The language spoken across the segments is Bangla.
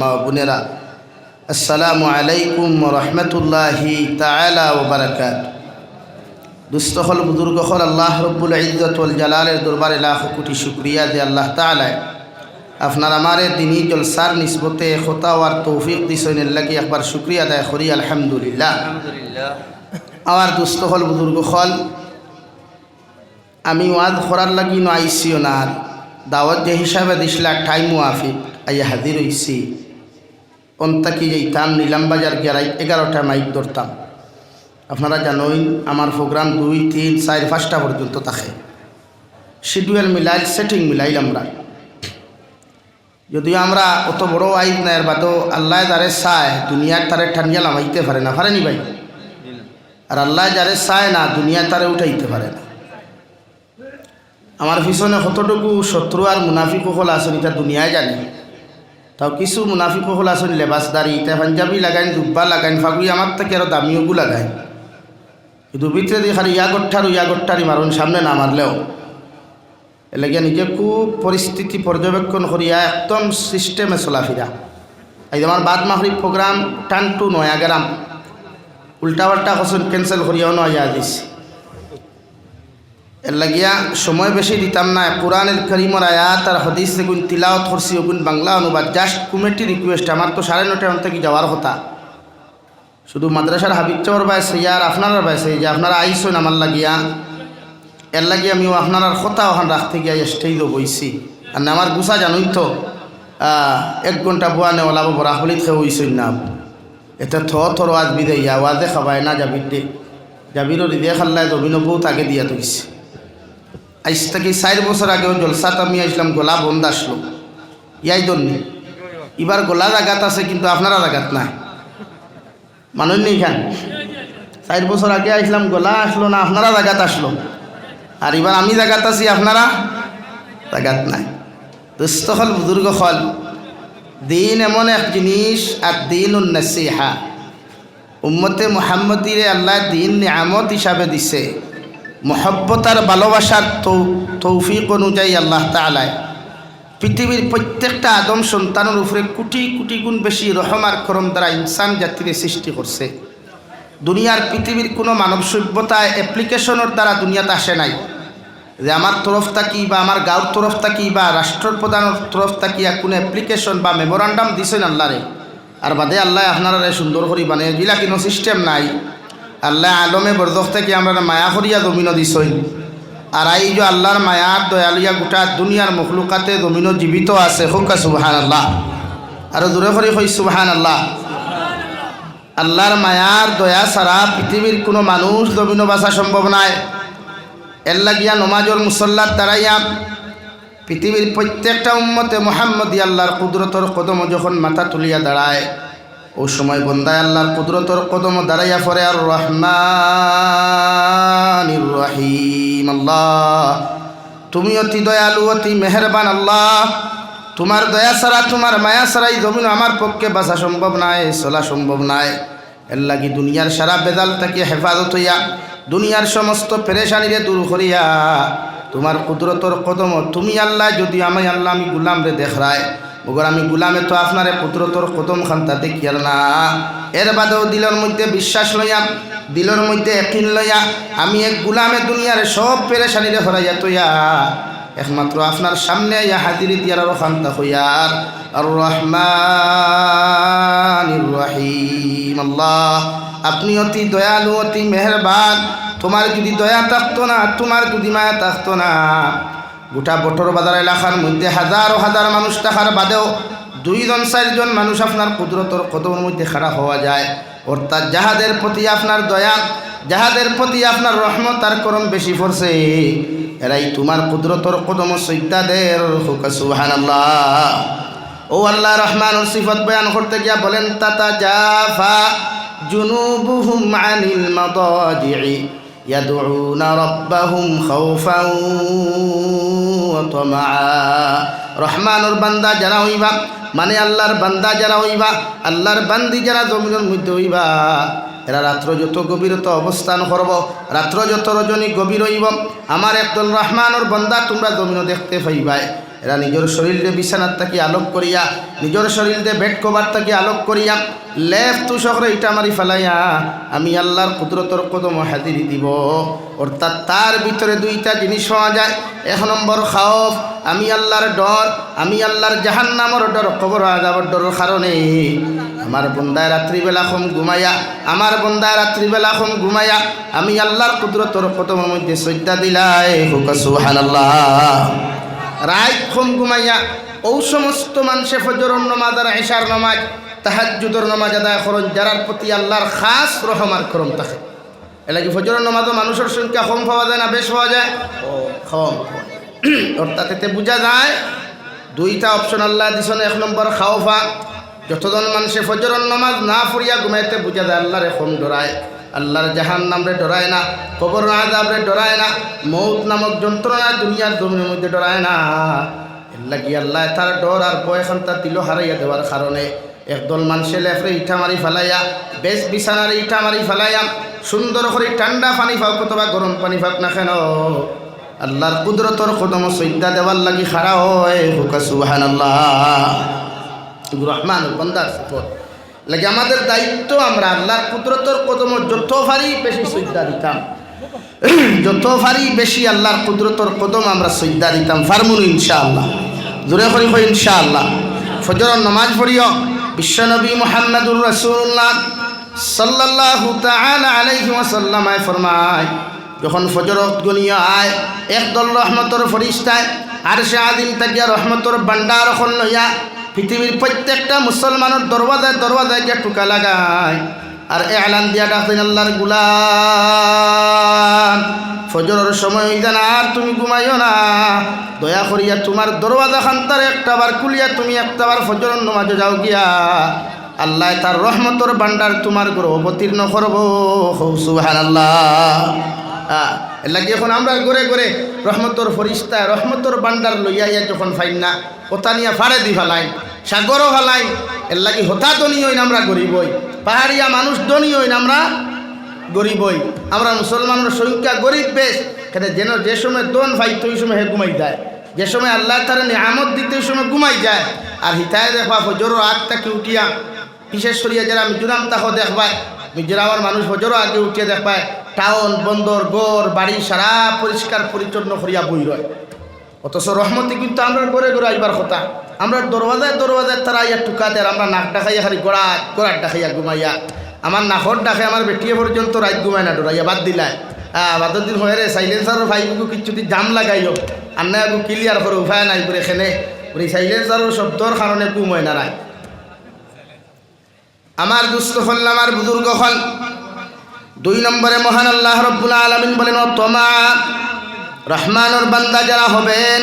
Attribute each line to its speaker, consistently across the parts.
Speaker 1: মা বোনেরা আসসালামু আলাইকুম রহমতুল্লাহি তালা ওবরাকাত দুস্থহল বুজুর্গহল আল্লাহ রব্বুল ইজ্জতুল জালালের দরবারে লাখ কোটি শুক্রিয়া দে আল্লাহ তালায় আপনার আমারে দিনী জলসার নিসবতে খোতাওয়ার তৌফিক দিসইন লাগি একবার শুক্রিয়া আদায় করি আলহামদুলিল্লাহ। আমার দুস্থহল বুজুর্গহল আমি ওয়াদ করার লাগি ন আইসিও না দাওয়াত যে হিসাবে দিছিলা ঠাই মুআফিক আইয়া হাজির হইছি। অন্তাকি যেতাম নিলামবাজার গেরাই এগারোটা মাইক ধরতাম। আপনারা জানোই, আমার প্রোগ্রাম দুই, তিন, চার, পাঁচটা পর্যন্ত থাকে। শিডিউল মিলাইল সেটিং মিলাইল আমরা। যদিও আমরা অত বড় আইন নাই বাদও আল্লাহ যারে চায়, দুনিয়ার তারে ঠান্ডিয়া লামাইতে পারে না। পারেনি ভাই? আর আল্লাহ যারে চায় না দুনিয়া তারে উঠাইতে পারে না। আমার পিছনে কতটুকু শত্রু আর মুনাফিক হল আসন এটা দুনিয়ায় জানে। তাও কিছু মুনাফিক হল আসন লেবাসদারি এটা পাঞ্জাবি লাগাইন, দুব্বা লাগাইন, ফাগুই, আমার থেকে আরও দামিওগু লাগাইন। কিন্তু ভিতরে দিয়ে খালি ইয়া গঠ্ঠারু ইয়া গঠ্ঠারি মারুন, সামনে না মারলেও। এলাকা নিজে খুব পরিস্থিতি পর্যবেক্ষণ করিয়া একদম সিস্টেমে চলাফিরা। এই আমার বাদ মাহরি প্রোগ্রাম টান টু নয়া গেরাম। উল্টা পাল্টা কসন ক্যান্সেল করিয়াও নয়া দিছি লাগিয়া সময় বেশি দিতাম না কোরআনের করিমর আয়াত আর হদিস গুণ তিলাওত করছি ওগুন বাংলা অনুবাদ জাস্ট কমিটি রিকোয়েস্ট আমার তো সাড়ে নটার থেকে যাওয়ার কথা? শুধু মাদ্রাসার হাবিব চর বাইছে আর আপনারা বাইছে যে আপনারা আইসুন আমার লাগিয়া। এর লাগিয়ে আমিও আপনার কথা ওখান রাখতে গিয়ে স্টেজ বইছি। আর না আমার গুছা জানুই তো। এক ঘণ্টা বুয়া নে ওলাব বরা হলিত খেয়ে হইসই না এতে থ থর আজ বিদে ইয়া ওয়াজে খাবায় না যাবির দে। যাবির হৃদয় খাল্লায় দবিন বহুত আগে দিয়া তৈছে আইস থেকে চার বছর আগেও জলসাত আমি আসলাম গোলা বন্ধ আসলো। ইয়াই দন্নি এবার গোলা জাগাত আছে, কিন্তু আপনারা জাগাত নাই। মানুষ নেই খান চার বছর আগে আসলাম গোলা আসলো না, আপনারা জাগাত আসলো। আর এবার আমি জাগাত আছি, আপনারা জাগাত নাই। দুস্থ হল, বুজুর্গ হল। দিন এমন এক জিনিস, আর দিন উন্নসিহা উম্মতে মোহাম্মদিরে আল্লাহ দিন নিয়ামত হিসাবে দিছে। মহব্বতার ভালোবাসার তৌফিক অনুযায়ী আল্লাহ তালায় পৃথিবীর প্রত্যেকটা আদম সন্তানের উপরে কোটি কোটি গুণ বেশি রহমার করম দ্বারা ইনসান জাতির সৃষ্টি করছে। দুনিয়ার পৃথিবীর কোনো মানব সভ্যতায় অ্যাপ্লিকেশনের দ্বারা দুনিয়াতে আসে নাই। যে আমার তরফ থাকি বা আমার গাঁর তরফ থাকি বা রাষ্ট্রপ্রধানের তরফ থাকি কোনো অ্যাপ্লিকেশন বা মেমোরান্ডাম দিছেন আল্লাহরে, আর বাদে আল্লাহ আপনারা সুন্দর করি বানিয়ে দিলা, কোনো সিস্টেম নাই। আল্লাহ আলমে বরদখ থেকে আমরা মায়া করিয়া জমিন দিছই। আর এই যে আল্লাহর মায়ার দয়ালিয়া গোটা দুনিয়ার মখলুকাতে জমিন জীবিত আছে, হোক সুবাহান আল্লাহ আৰু দূরে করে হই সুবাহান আল্লাহ আল্লাহর মায়ার দয়া ছাড়া পৃথিবীর কোনো মানুষ জমিন বাসা সম্ভব নাই। এর লাগিয়া নমাজর মুসল্লার দ্বারাইয়া পৃথিবীর প্রত্যেকটা উম্মতে মোহাম্মদী আল্লাহর কুদরতর কদম যখন মাথা তুলিয়া দাঁড়ায় ও সময় বন্দায় আল্লাহর কুদরতর কদম দাঁড়াইয়া পরে আর রহমান রহিম, আল্লাহ, তুমি অতি দয়ালু, অতি মেহরবান, আল্লাহ, তোমার দয়া ছাড়া, তোমার মায়া ছাড়াই জমিন আমার পক্ষে বাঁচা সম্ভব নাই, চলা সম্ভব নাই। এর লাগি দুনিয়ার সারা বেদাল থেকে হেফাজত হইয়া, দুনিয়ার সমস্ত পেরেশানিরে দূর করিয়া, তোমার কুদরতর কদম তুমি আল্লাহ, যদি আমি আল্লাহ, আমি গুলাম রে দেখায় ওগর আমি গুলামে তো আপনারে কুদরতর কদম খান্তা দেখিয়াল না। এর বাদেও দিলের মধ্যে বিশ্বাস লইয়া, দিলের মধ্যে একিন লইয়া, আমি এক গুলামে দুনিয়ার সব পেরেশানিরে হরাইয়া তৈয়া। একমাত্র আপনার সামনে ইয়া হাজিরি দিয়ার আরও খান্তা হইয়ার। আর রহমান রহিম আল্লাহ, আপনি অতি দয়ালু, অতি মেহরবান। তোমার যদি দয়া থাকতো না, তোমার যদি মায়া থাকতো না। গোটা বটর বাজার এলাকার মধ্যে হাজার হাজার মানুষ থাকার বাদেও দুইজন চারজন মানুষ আপনার কুদরতর কদমের মধ্যে খারাপ হওয়া যায়। অর্থাৎ যাহাদের প্রতি আপনার দয়া, যাহাদের প্রতি আপনার রহমত আর করম বেশি পড়ছে এরাই তোমার কুদরতর কদম সৈতাদের সুহান আল্লাহ ও আল্লাহ রহমান সিফত বয়ান করতে গিয়া বলেন তাতা জাফা জুনুবুহুম আনিল মাদাজি'i يدعون ربهم خوفا وطمعا রহমানুর বান্দা যারা হইবা মানে আল্লাহর বান্দা যারা হইবা আল্লাহর বান্দি যারা জমিনের মধ্যে হইবা এরা রাত্র যত গভীরত অবস্থান করব রাত্র যত রজনী গভীর হইব আমার একদল রহমানুর বান্দা তোমরা জমিন দেখতে পাইবাই এরা নিজের শরীরে বিছানার তাকে আলোক করিয়া, নিজের শরীরে বেড কভার তাকে আলোক করিয়া লেফ তু শহরে ইটা মারি ফেলাইয়া, আমি আল্লাহর কুদরতর কদম হাজিরি দিব। অর্থাৎ তার ভিতরে দুইটা জিনিস পাওয়া যায়। এক নম্বর খাওফ, আমি আল্লাহর ডর, আমি আল্লাহর জাহান নামর ডর, কবর আজাবর ডরের কারণে। আমার বন্দায় রাত্রিবেলা খম ঘুমাইয়া, আমার বন্দায় রাত্রিবেলা খম ঘুমাইয়া, আমি আল্লাহর কুদরতর কদমের মধ্যে সজ্জা দিলাই। হুকা সুবহানাল্লাহ। রাত খম ঘুমাইয়া, ও সমস্ত মানুষে ফজর নমাজ আর এশার নমাজ তাহাজুদর নমাজ আদায় করন, যারার প্রতি আল্লাহর খাস রহমার করম থাকে। এলাকি ফজর নমাজও মানুষের সংখ্যা কম পাওয়া যায় না, বেশ পাওয়া যায়? কম। অর্থাৎ এতে বোঝা যায়, দুইটা অপশন আল্লাহ দিছনে, এক নম্বর খাওফা। যতজন মানুষে ফজর নমাজ না ফুরিয়া ঘুমাইতে বোঝা যায় আল্লাহরে কম ডরায়। আল্লাহর জাহান নামরে ডরায় না কবর আজাবরে ডরায় না, মৌত নামক যন্ত্রণা দুনিয়ার জমির মধ্যে ডরায় না। এল্লা আল্লাহ তার ডর আর ভয় এখন তার দিল হারাইয়া দেওয়ার কারণে একদল মানুষে লেফরে ইটা মারি ফেলাইয়া, বেশ বিছানার ইটা মারি ফেলাইয়া, সুন্দর করে ঠান্ডা পানি ফাও অথবা গরম পানি ফাওক না কেন? আল্লাহর কুদরতর কদম সৈদ্যা দেওয়ার লাগি খারা হয়। হুকা সুবাহান আল্লাহ রহমান বন্দার লাগে আমাদের দায়িত্ব আমরা আল্লাহর কুদরতর কদম যত পারি বেশি সৈদ্যা দিতাম। যত পারি বেশি আল্লাহর কুদরতর কদম আমরা সৈদ্যা দিতাম, ফার্মুন ইনশাআল্লাহ। জোরে করি কই ইনশাআল্লাহ। ফজর নমাজ পড়িও। বিশ্বনবী মোহাম্মদুর রসুল্লাহ তাআলা আলাইহি ওয়াসাল্লামায় ফরমায়, যখন ফজর গনিয়া আয়, একদল রহমতর ফরিস্তায় আর সে আদিম তাকিয়া রহমতর বান্ডার লইয়া পৃথিবীর প্রত্যেকটা মুসলমানের দরওয়াজায় দরওয়াজায় গিয়া টুকা লাগায়। আর এলান দিয়া ডাকতেন আল্লাহর গুলাম। ফজরের সময় হইতা না আর তুমি ঘুমাইও না। দয়া করিয়া তোমার দরওয়াজা খান্তার একটা বার খুলিয়া তুমি একটা বার ফজরের নমাজে যাও গিয়া। আল্লাহ তার রহমতর বান্ডার তোমার গরো অবতীর্ণ করব। সুহান আল্লাহ এলাকি এখন আমরা ঘরে ঘরে রহমতর ফরিস্তা রহমতর বান্ডার লইয়া ইয়া যখন ফাইন না ওতা নিয়া ফাড়ে দি ফেলাই সাগরও ফেলাই এর লাগি হতা দনি হইন আমরা গরিবই, পাহাড়িয়া মানুষ দনি হইন আমরা গরিবই, আমরা মুসলমানের সংখ্যা গরিব বেশ, কেন যেন যে সময় দন ফাইত ওই সময় হে ঘুমাই যায়, যে সময় আল্লাহ তারা নিয়ামত দিতে ওই সময় ঘুমাই যায়, আর হিতায় দেখবা ফজরও আটটাকে উঠিয়া, বিশেষ করিয়া যারা মিজোরাম তাহ দেখবায় মিজোরামের মানুষ ফজরও আগে উঠিয়া দেখবায় টাউন, বন্দর গড় বাড়ি সারা পরিষ্কার, পরিচ্ছন্ন করিয়া বই রয়। অথচ রহমতি কিন্তু আমরা ঘরে ঘরে আইবার কথা। আমরা দরওয়াজায় দরওয়াজায় তারা ইয়া টুকা দেয় আমরা নাক ডাকাইয়া খালি গোড়া, গোড়ার ডাকাইয়া ঘুমাইয়া। আমার নাকর ডাকে, আমার বেটিয়ে পর্যন্ত রাত ঘুমায় না, ডরাইয়া বাদ দিলাই হ্যাঁ বাদর দিন হয়ে রে সাইলেন্সারও ভাইবুকু কিছুদি জাম লাগাইও আর না ক্লিয়ার করে উপায় নাই করে এখানে ওই সাইলেন্সারও শব্দর কারণে হয় না রায় আমার দুস্থ হল আমার বুজুর্গ হল দুই নম্বরে মহান আল্লাহ রব্বুল আলমিন বলেন তোমা, রহমানুর বান্দা যারা হবেন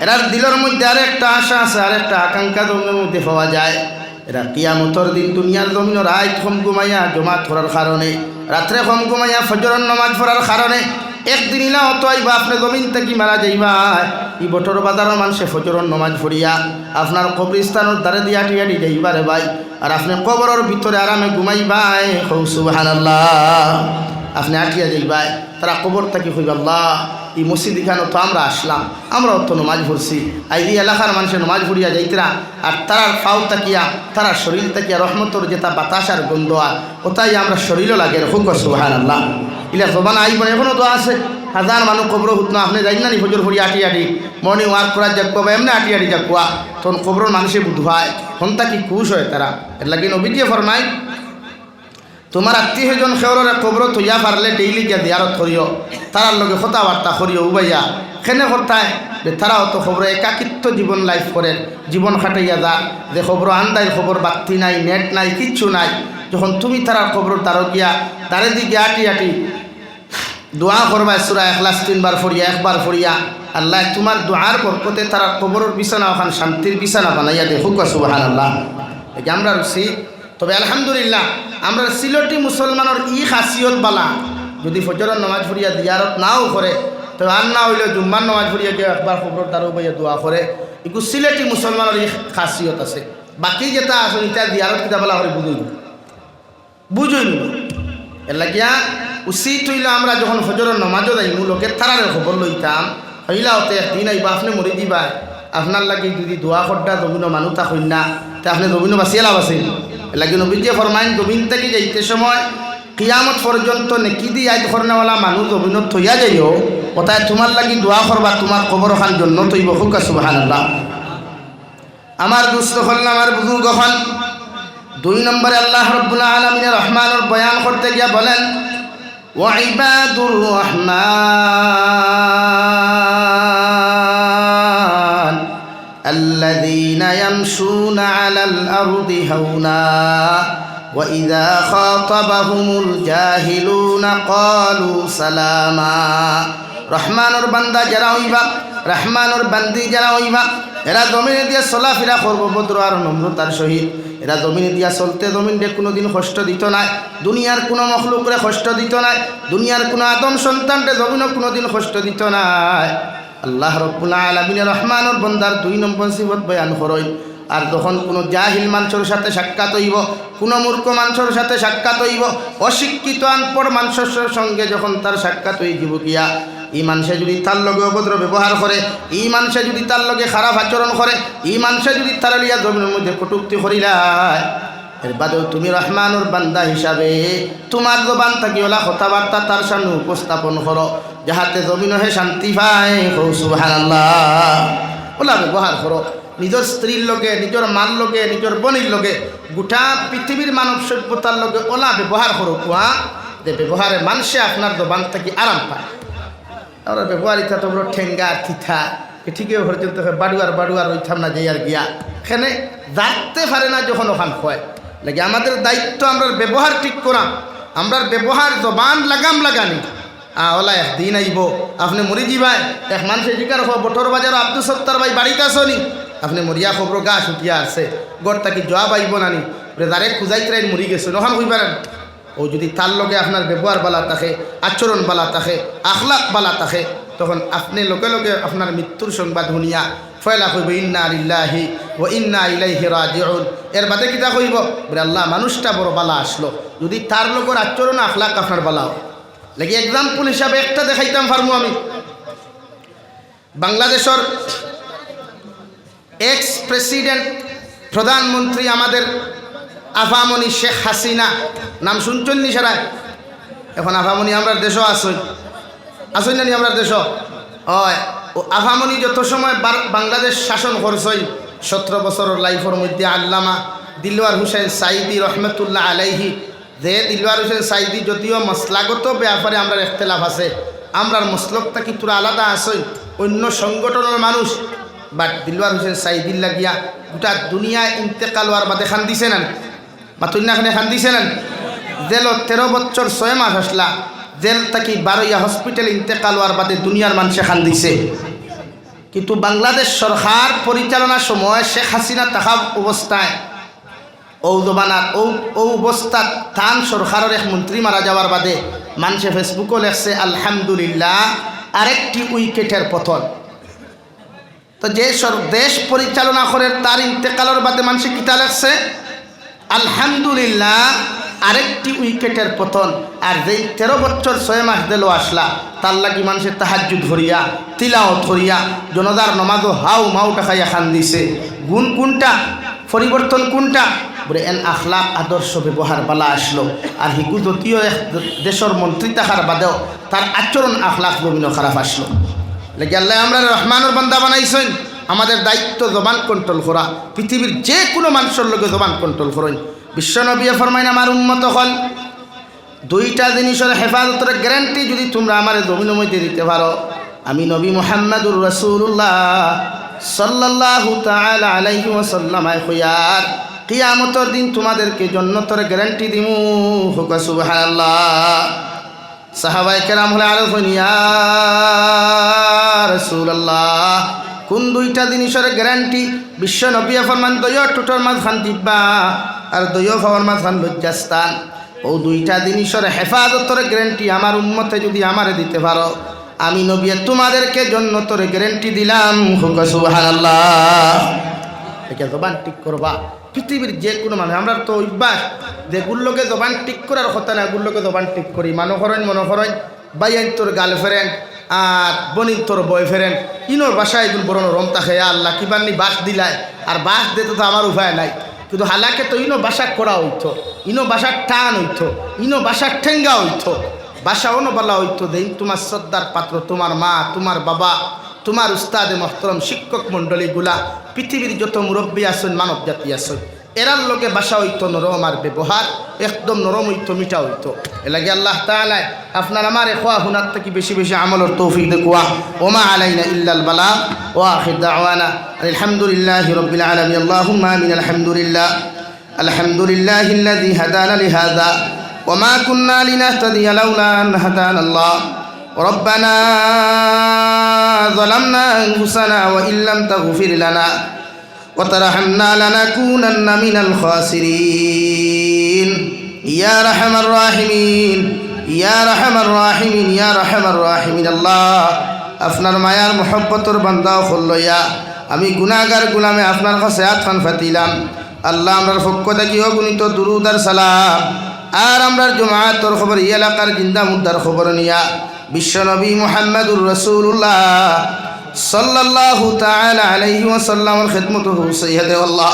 Speaker 1: এরার দিলের মধ্যে আর একটা আশা আছে আর একটা আকাঙ্ক্ষা জমির মধ্যে পাওয়া যায়। এরা কিয়ামতর দিন দুনিয়ার জমিন রায় ঘুমাইয়া জমাত করার কারণে, রাত্রে কম ঘুমাইয়া ফজর নমাজ পড়ার কারণে একদিন ইলা অত আইবা আপনি জমিন থেকে মারা যাইবা। ই বটর বাজারের মানুষে ফজরন নমাজ পড়িয়া আপনার কবরিস্তানের দ্বারে দিয়া টিয়াটি যাইবা রে ভাই। আর আপনি কবরের ভিতরে আরামে ঘুমাইবাই হৌ সুবাহান আপনি আটিয়া যাইবাই, তারা কবর থাকি হইব আল্লাহ, এই মসজিদ এখানে তো আমরা আসলাম আমরা অত নমাজ পড়ছি। আর এই এলাকার মানুষের নমাজ পড়িয়া যাইতরা, আর তারার ফাউ তাকিয়া তারা শরীর তাকিয়া রহমতর যেটা বাতাসার গন্ধ আর ওটাই আমরা শরীরও লাগে হুক সুহান আল্লাহ ইলা জবান আইব এখনও তো আছে। হাজার মানুষ কবর হুত না, আপনি যাই না নি ফজর ফুরি আটি আটি মর্নিং ওয়াক করার যাক কবা এমনি আটি আটি যাক কোয়া তখন কবরের মানুষে বুধবায় হন তাকি খুশ হয় তারা এর লাগে নবীজিয়ে ফরমাই তোমার আত্মীয়জন সেওরে কবর থইয়া পারলে ডেইলি গিয়া দিয়ারত করিও তারার লগে কথাবার্তা করিও উবাইয়া। খেনে করতায় যে তারাও তো খবর একাকিত্ব জীবন লাইফ করেন জীবন খাটাইয়া যা, যে খবর আন্দাই খবর বাতি নাই নেট নাই, কিচ্ছু নাই। যখন তুমি তারার খবর তারও গিয়া তারে দিকে আটি আটি দোয়া করবা সুরা একলাস তিনবার ফরিয়া একবার ফরিয়া আল্লাহ তোমার দোয়ার বরকতে তারা কবরের বিছানা ওখান শান্তির বিছানা বানাইয়া দে হুক সুবাহান আল্লাহ আমরা রুচি তবে আলহামদুলিল্লাহ আমরা সিলটি মুসলমানের ই খাসিয়ত বালা। যদি ফজরের নমাজ ফুরিয়া দিয়ারত নাও করে তবে আর না হইলে জুম্মার নমাজ ফুরিয়া গিয়ে একবার খবর তার বইয়া দোয়া করে। এগুলো সিলেটি মুসলমানের ই খাসিয়ত আছে। বাকি যেটা আছে, এটা দিয়ারত কিতা বলা বুঝুই বুঝুই এর লাগিয়া উচিত হইলে আমরা যখন ফজরের নমাজও যাই লোকের থারারে খবর লইতাম, হইলা হতে একদিন আইবা, আপনি মরি দিবা আপনার লাগি যদি দোয়া খড্ডা জমিন মানুষ থাকুন না, তে আপনি জমিনও বাঁচিয়ে লাভ আছে। লাগি নবীন যে ফরমাইন, জমিন থেকে যাইতে সময় কিয়ামত পর্যন্ত নেকি দি আইত করনেওয়ালা মানুষ জমিনত থইয়া যাইও ওটাই তোমার লাগি দোয়া করবা, তোমার খবর খান জন্য তৈব হুকা আল্লাহ আমার দুস্থ হল, আমার বুজুর্গ হন দুই নম্বরে আল্লাহ রব্বুল আলমিনের রহমানের বয়ান করতে গিয়া বলেন وعباد الرحمن الذين يمشون على الأرض هونا وإذا خاطبهم الجاهلون قالوا سلاما রহমানোর বান্দা যারা হইবা, রহমানোর বান্দি যারা হইবা, এরা জমিনে দিয়ে চলাফেরা করব ভদ্র আর নম্রতার সহিত। এরা জমিনে দিয়া চলতে জমিন জমিনে কোনোদিন কষ্ট দিত নাই, দুনিয়ার কোনো মখলুকরে কষ্ট দিত নাই, দুনিয়ার কোনো আদম সন্তানরে জমিনও কোনোদিন কষ্ট দিত নাই। আল্লাহ রব্বুল্লাহ আলমিনের রহমানোর বন্দার দুই নম্বর সিবত বয়ান করই আর যখন কোনো জাহিল মানুষের সাথে সাক্ষাৎ হইব, কোনো মূর্খ মানুষের সাথে সাক্ষাৎ হইব, অশিক্ষিত আনপর মানুষের সঙ্গে যখন তার সাক্ষাৎ হয়ে যাব গিয়া এই মানুষে যদি তার লগে অভদ্র ব্যবহার করে এই মানুষে যদি তার লগে খারাপ আচরণ করে এই মানুষে যদি তার লিয়া জমিনের মধ্যে কটুক্তি করিলায় এর বাদেও তুমি রহমানুর বান্দা হিসাবে তোমার জবান থাকি ওলা কথাবার্তা তার সামনে উপস্থাপন করো, যাহাতে জমিন হে শান্তি পায়। ওলা ব্যবহার করো। নিজের স্ত্রীর লগে, নিজের মার লগে, নিজের বনির লগে, গোটা পৃথিবীর মানব সভ্যতার লগে ওলা ব্যবহার করো কুয়া যে ব্যবহারে মানুষে আপনার জবান থাকি আরাম পায়। আমরা তো বড় ঠেঙ্গা থিথা। ঠিকই পর্যন্ত বাড়ুয়ার বাড়ুয়ার ওইথাম না যাই আর গিয়া। এখানে যাতে পারে না যখন ওখান হয়। লাগে আমাদের দায়িত্ব আমরা ব্যবহার ঠিক করা। আমরা ব্যবহার জবান লাগাম লাগানি। ওলা একদিন আইব। আপনি মরি যাবাই এক মানুষের জিকার হো বটর বাজার আব্দুল সত্তার ভাই বাড়িতে আসনি। আপনি মরিয়া খবর গাছ উঠিয়া আছে। গড় তাকে জবাব আইব নানি। দারে খুঁজাই ট্রেন মরি গেছে, নখান হই পারেন ও যদি তার লগে আপনার ব্যবহার বালা থাকে, আচরণ বালা থাকে, আখলাক বালা থাকে, তখন আপনি লগে লগে আপনার মৃত্যুর সংবাদ শুনিয়া, ফয়লা কইব, ইন্না আলিল্লাহি ও ইন্না ইলাইহি রাজিউন। এর বাদে কিতা কইব? বলে, আল্লাহ মানুষটা বড় বালা আসলো। যদি তার লগর আচরণ, আখলাক আপনার বালা হয় লাগি এক্সাম্পল হিসাবে একটা দেখাইতাম পারমু আমি। বাংলাদেশের এক্স প্রেসিডেন্ট প্রধানমন্ত্রী আমাদের আফামনি শেখ হাসিনা। নাম শুনছেন নি সারায় এখন আফামনি আমরা দেশও আসই আসই না নি আমরা দেশ ও আফামনি যত সময় বাংলাদেশ শাসন করছই সতেরো বছরের লাইফের মধ্যে আল্লামা দিলওয়ার হুসেন সাইদি রহমতুল্লাহ আলাইহি, যে দিলওয়ার হুসেন সাইদি যদিও মশলাগত ব্যাপারে আমরা এখতলাফ আছে, আমরার মসলকটা কি তোরা আলাদা আসই অন্য সংগঠনের মানুষ? বাট দিলওয়ার হুসেন সাইদির লাগিয়া গোটা দুনিয়ায় ইন্তেকাল হওয়ার বাদে খান দিছে না? মাতুন্যাখানে খান দিছে না জেল তেরো বছর ছয় মাস আসলা, জেল থাকি বারোইয়া হসপিটাল ইন্তেকাল হওয়ার বাদে দুনিয়ার মানুষে খান দিছে কিন্তু বাংলাদেশ সরকার পরিচালনার সময় শেখ হাসিনা থাকা অবস্থায় ও জমানার ও ও অবস্থাত থান সরকারের এক মন্ত্রী মারা যাওয়ার বাদে মানুষে ফেসবুকও লেখছে, আলহামদুলিল্লাহ, আরেকটি উইকেটের পতন তো যে দেশ পরিচালনা করে তার ইন্তেকালের বাদে মানুষে কিতা লেখছে? আলহামদুলিল্লাহ, আরেকটি উইকেটের পতন। আর যেই তেরো বছর ছয় মাস দিল আসলা, তার লাগি মানুষের তাহাজু ধরিয়া তিলাও ধরিয়া জনদার নমাজও হাউ মাউ টাকাইয়া খান দিছে। গুণ কোনটা? পরিবর্তন কোনটা? বলে, এন আখলাক আদর্শ ব্যবহার বালা আসলো। আর যদিও এক দেশের মন্ত্রী থাকার বাদেও তার আচরণ আখলাক জমিন খারাপ আসলো। লেগে আল্লাহ আমরা রহমানের বান্দা বানাইছেন। আমাদের দায়িত্ব জবান কন্ট্রোল করা। পৃথিবীর যে কোনো মানুষের লোকে জবান কন্ট্রোল করেন। বিশ্বনবিয়া ফরমাইন, আমার উন্মত হল। দুইটা জিনিসের হেফাজতের গ্যারান্টি যদি তোমরা আমার জমিন মধ্যে দিতে পারো, আমি নবী মোহাম্মদুর রসুল্লাহ সাল্লাহ তাল কিয়ামতর দিন তোমাদেরকে জন্নতর গ্যারান্টি দিমু। হুকা সাহাবাই কেরাম হলে আরও রসুল্লাহ কোন দুইটা জিনিসের গ্যারান্টি বিশ্ব নবিয়া ফরমান দয় টুটোর মাঝ খান দিব্বা আর দয় ফাওয়ার মাঝ খান লজ্জাস্তান ও দুইটা জিনিসের হেফাজতর গ্যারান্টি আমার উন্মতে যদি আমারে দিতে পারো, আমি নবিয়া তোমাদেরকে জন্য তোর গ্যারান্টি দিলাম এটা জবান ঠিক করবা। পৃথিবীর যে কোনো মানুষ, আমরা তো অভ্যাস যে গুল্লোকে জবান ঠিক করার কথা না, গুল্লোকে জবান ঠিক করি। মানুষ করেন, মনে করেন বাই তোর গার্লফ্রেন্ড আর বনির তোর বয়ফ্রেন্ড ইনোর বাসায় এগুলো বড় রমতা খেয়ে আল্লাহ কিবান্নি বাস দিলায়? আর বাস দিতে তো আমার উপায় নাই। কিন্তু হালাকে তো ইনো বাসা করা হইতো, ইনো বাসার টান হইতো, ইনো বাসার ঠেঙ্গা হইতো, বাসা অনো বলা হইতো দেই, তোমার শ্রদ্ধার পাত্র, তোমার মা, তোমার বাবা, তোমার উস্তাদে মহতরম শিক্ষক মণ্ডলীগুলা, পৃথিবীর যত মুরব্বী আছেন মানব জাতি আছেন এরার লোকে বাসা হইতো নরম আর ব্যবহার একদম নরম হইতো মিঠা হইতো এলাগে আল্লাহ তালায় আপনার আমার খোয়া হুনার থেকে বেশি বেশি আমলের তৌফিক দেখুয়া ওমা আলাইনা ইল্লাল বালা ও আখির দাওয়ানা আলহামদুলিল্লাহ রব্বিল আলামিন আল্লাহুম্মা আমিন আলহামদুলিল্লাহ আলহামদুলিল্লাহ الذي هدانا لهذا وما كنا لنهتدي لولا أن هدانا الله ربنا ظلمنا أنفسنا وإن لم تغفر لنا وترحمنا لنكونن من الخاسرين يا رحم الراحمين يا رحم الراحمين يا رحم الراحمين الله আপনার মায়ার মহব্বতর বান্দাও হল্লইয়া আমি গুনাগার গুলামে আপনার কাছে আতখান ফাতিলাম আল্লাহ আমরার পক্ষ থেকে অগুণিত দুরুদার সালাম আর আমরার জমায়াতর খবর এই এলাকার জিন্দা মুদ্দার খবর নিয়া বিশ্বনবী মোহাম্মদুর রসুল্লাহ সাল্লাল্লাহু তাআলা আলাইহি ওয়াসাল্লামের খিদমতুহু সাইয়্যিদে আল্লাহ।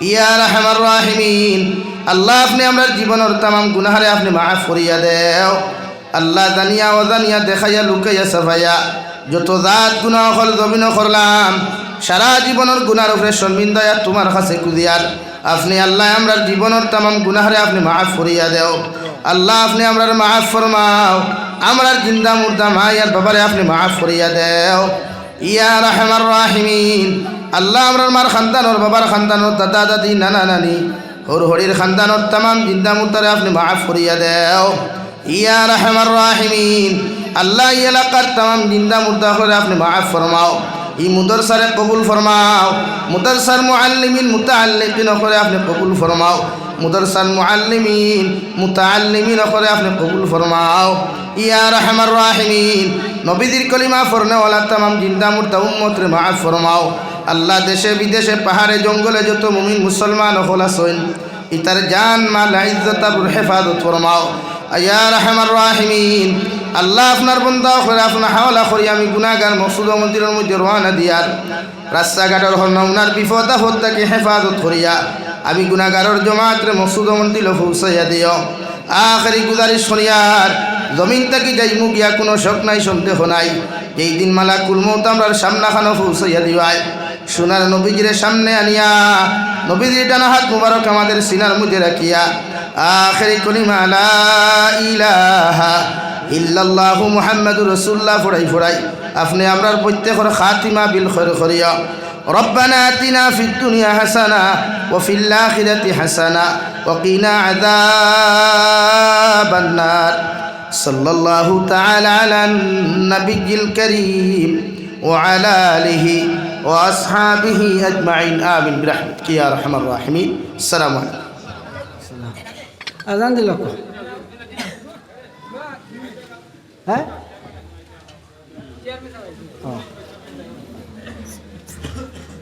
Speaker 1: ইয়া রাহমার রাহিমিন। আল্লাহ, আপনি আমরা জীবনের তামাম গুনাহারে আপনি মাফ করিয়া দেও। আল্লাহ, জানিয়া ও জানিয়া দেখাইয়া, লুকাইয়া, সাফাইয়া, যত জাত গুনাহ হল জমিন করলাম সারা জীবনের গুনার উপরে শর্মিন্দায়া তোমার কাছে কুদিয়ার। আপনি আল্লাহ আমরা জীবনের তামাম গুনাহারে আপনি মাফ করিয়া দেও। আল্লাহ, আপনি আমরার মাফ ফরমাও। আমরার জিন্দা মুর্দা মায়ার বাবারে আপনি মাফ করিয়া দেও। ইয়া রাহমার রাহিমিন। আল্লাহ আমরার মার খানদানোর বাবার খানদানোর দাদা, দাদি, নানা, নানি হর হরির খানদানোর তামাম জিন্দা মুর্দারে আপনি মাফ করিয়া দেও। ইয়া রাহমার রাহিমিন। আল্লাহ এলাকার তামাম জিন্দা মুর্দা করে আপনি মাফ ফরমাও। এই মুদরসারে কবুল ফরমাও। মুদরসার মুআল্লিমিন, মুতাআল্লিকিন করে আপনি কবুল ফরমাও। মুদরসার মুআল্লিমিন, মুতাআল্লিমিন করে আপনি কবুল ফরমাও। ইয়া রাহমার রাহিমিন নবীদের কলিমা ফরনেওয়ালা তামাম জিন্দা মুর্দা উম্মতরে মাফ ফরমাও। আল্লাহ দেশে বিদেশে পাহাড়ে, জঙ্গলে যত মুমিন মুসলমান হল আসেন ইতার জান, মাল, ইজ্জত আবুর হেফাজত ফরমাও। ইয়া রাহমার রাহিমিন, আল্লাহ আপনার বন্ধা করে আপনার হাওলা করি, আমি গুনাগার মসুদ মন্দিরের মধ্যে রওনা দিয়ার। রাস্তাঘাটের হন্নার বিপদ আপদ তাকে হেফাজত করিয়া। আমি গুণাগারর জমাতরে মসুদ মন্দিল ফুসাইয়া দিও। আখারি গুজারি শুনিয়ার, জমিন তাকি যাইমু গিয়া কোনো শখ নাই, সন্দেহ নাই। এই দিন মালা কুলমৌত আমরা সামনাখানো ফুসাইয়া দিবাই সোনার নবীজির সামনে আনিয়া, নবীজির ডানা হাত মুবারক আমাদের সিনার মুজে রাখিয়া, আখারি কলি মালা ইলাহা ইল্লাল্লাহু মুহাম্মাদুর রাসূলুল্লাহ ফড়াই ফড়াই। আপনি আমরার প্রত্যেকর খাতিমা বিল খৈর খরিয়া রব্বানা আতিনা ফিদ দুনিয়া হাসানা وفي الآخرة حسنة وقنا عذاب النار. صلى الله تعالى على النبي الكريم وعلى آله وأصحابه أجمعين. آمين. برحمتك يا أرحم الراحمين. السلام عليكم.
Speaker 2: أذان ها؟ آه.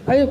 Speaker 2: أيوة